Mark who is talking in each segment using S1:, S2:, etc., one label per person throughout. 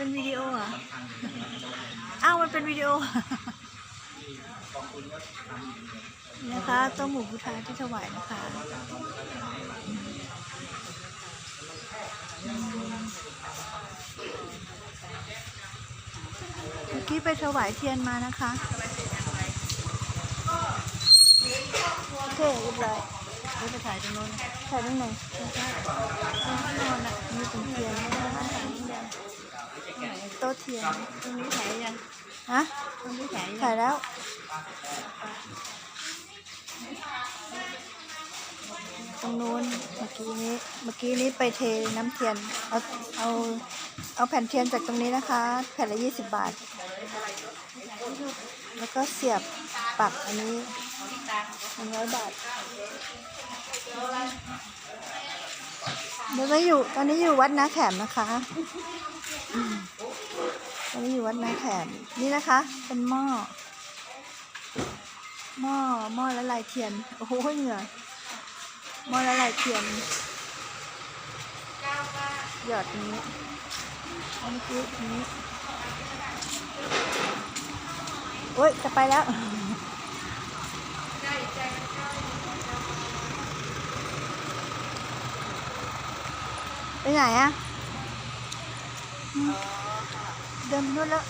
S1: เป็นวิดีโอเหรออ้าวมันเป็นวิดีโอนะคะต้มหมูพุทธาที่ถวายนะคะ เมื่อกี้ไปถวายเทียนมานะคะ โอเคเรียบร้อย
S2: เดี๋ยวไปถ่ายตรงโน้น
S1: ถ่ายตรงไหนนอนอะมีเป็นเทียนไม่ได้โต๊ะ เทียน
S2: ตรงนี้ถ่ายยัง
S1: ฮะ
S2: ตรงนี้ถ่ายยัง
S1: ถ่ายแล้วตรงนู้นเมื่อกี้นี้เมื่อกี้นี้ไปเทน้ำเทียนเอาเอาเอาแผ่นเทียนจากตรงนี้นะคะ แผ่นละยี่สิบบาท แล้วก็เสียบปักอันนี้หนึ่งร้อยบาทเดี๋ยวเราอยู่ตอนนี้อยู่วัดนาแขมนะคะอืมตอ นนี้อยู่วัดนาแขมนี่นะคะ เป็นหม้อ หม้อหม้อละลายเทียน โอ้โหเหงื่อหม้อละลายเทียนหยอดนี้อาเมื่อกี้ตรงนี้โอ๊ยจะไปแล้วไปไหนอะ เดินไปนู่นแล้ว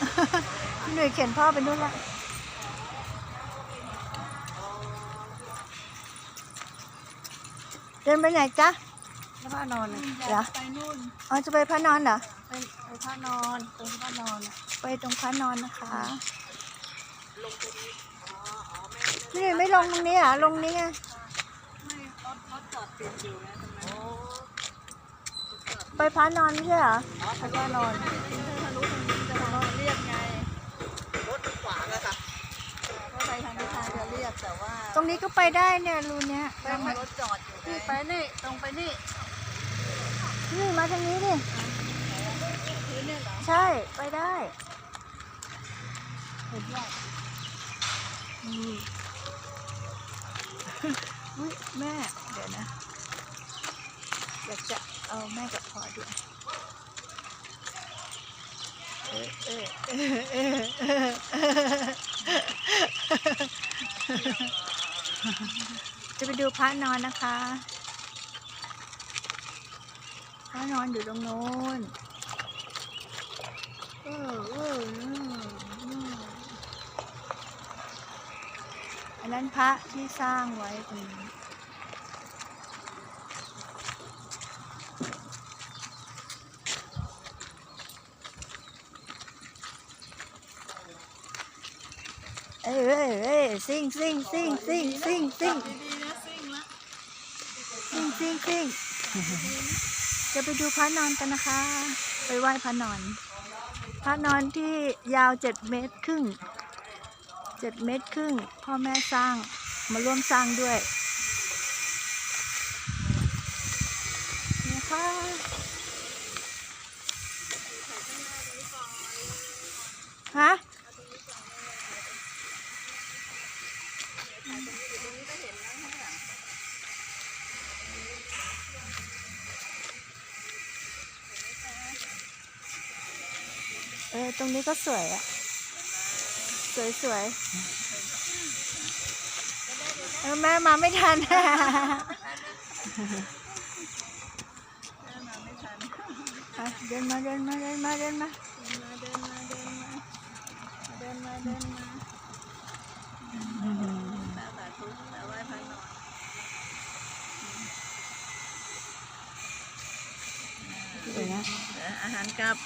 S1: พี่หนุ่ยเข็นพ่อไปนู่นแล้วเดินไปไหนจ๊ะ
S2: แล้วผ้านอนน่ะ
S1: เดี๋ยว
S2: ไปนู่น
S1: อ๋อจะไปพระนอนเหรอ
S2: ไปไปผ้านอนตรงผ้านอนน่ะ
S1: ไปตรงพระนอนนะคะนี่ไม่ลงตรงนี้เหรอะลงนี้ไง
S2: ไม่รถรถจอดติดอยู่นะตรงนั้น
S1: ไปพระนอนไม่ใช่เหรอ
S2: อ๋อไปผ้านอนทะลุตรงนี้จะมาเรียกไง รถขวางอะค่ะก็ ไปทางพิธาจะเรียกแต่ว่า
S1: ตรงนี้ก็ไปได้เนี่ยรูเนี้ย
S2: ไปมารถจอดอยู่นี่ไปนี่ตรงไปนี่
S1: นี่มาทางนี้ดิ
S2: พื้นเนี่ยเหรอ
S1: ใช่ไปได้เห็นว่าอืมอุ๊ยแม่เดี๋ยวนะอยากจะเอาแม่กับพ่อด้วยเออเออเออเออเออเออ จะไปดูพระนอนนะคะ พระนอนอยู่ตรงโน้นเออเอออันนั้นพระที่สร้างไว้ตรงนี้ เอ้ยเอ้ยเอ้ยซิ่งซิ่งซิ่งซิ่งซิ่งซิ่ง
S2: ซิ่ง
S1: ซิ่งซิ่งซิ่งจะไปดูพระนอนกันนะคะ ไปไหว้พระนอน พระนอนที่ยาวเจ็ดเมตรครึ่งเจ็ดเมตรครึ่ง พ่อแม่สร้างมาร่วมสร้างด้วยนี่ค่ะฮะ เออ ตรงนี้ก็สวยอะสวยสวยเออแม่มาไม่ทัน
S2: เดินมาไม่ทัน
S1: อะเดินมาเดินมาเดินมาเดินมา
S2: เดินมาเดินมาเดินมาเดินมาสาสาธุสาไหว้พระนอน
S1: เดี๋ยวนะ
S2: เอออาหารกลับ